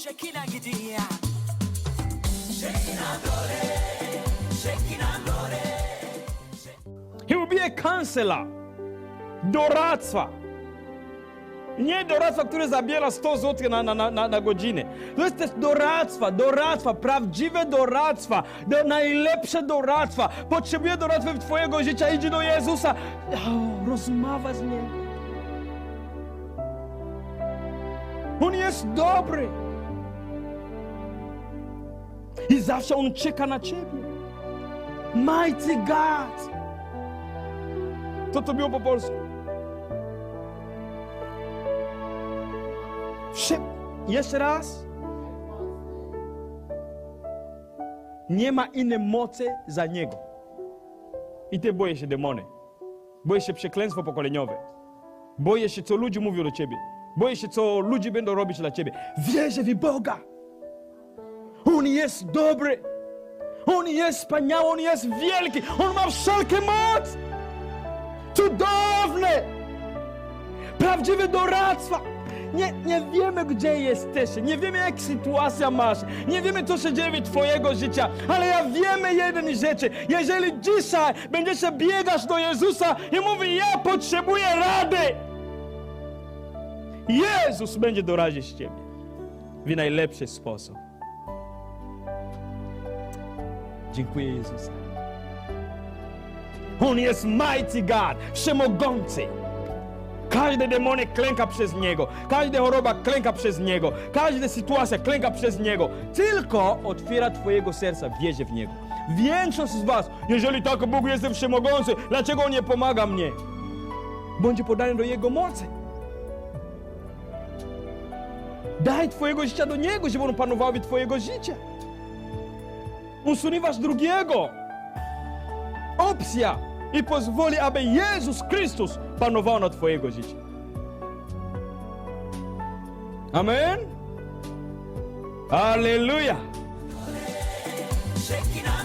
Shekina gidia. He will be a counselor. Doradztwa. Nie doradztwa, które zabiera 100 zł na, na, na, na, godzinę. To jest też doradztwa, doradztwa, prawdziwe doradztwa, do, najlepsze doradztwa. Potrzebuje doradztwa w twojego życia, idź do Jezusa. O, rozmawia z Nim. On jest dobry. I zawsze On czeka na ciebie. Mighty God. Co to było po polsku? Wszy... Jeszcze raz. Nie ma innej mocy za Niego. I ty boję się demony. Boję się przekleństwo pokoleniowe. Boję się, co ludzie mówią do ciebie. Boję się, co ludzie będą robić dla ciebie. Wierzę w Boga. On jest dobry. On jest wspaniały, On jest wielki. On ma wszelkie moc. Cudowne! Prawdziwe doradztwa! Nie, nie wiemy, gdzie jesteś, nie wiemy, jak sytuacja masz, nie wiemy, co się dzieje w twojego życia, ale ja wiemy jeden rzeczy. Jeżeli dzisiaj będziesz biegać do Jezusa i mówi, ja potrzebuję rady, Jezus będzie doradzić ciebie w najlepszy sposób. Dziękuję Jezusa. On jest mighty God, wszechmogący. Każdy demonek klęka przez Niego, każda choroba klęka przez Niego, każda sytuacja klęka przez Niego. Tylko otwiera Twojego serca, wierzy w Niego. Większość z Was, jeżeli tak Bóg jest wszechmogący, dlaczego On nie pomaga mnie? Bądź podany do Jego mocy. Daj Twojego życia do Niego, żeby On panował Twojego życia. Usuniwasz drugiego opcja i pozwoli, aby Jezus Chrystus panował nad Twojego życia. Amen. Aleluja. Shekina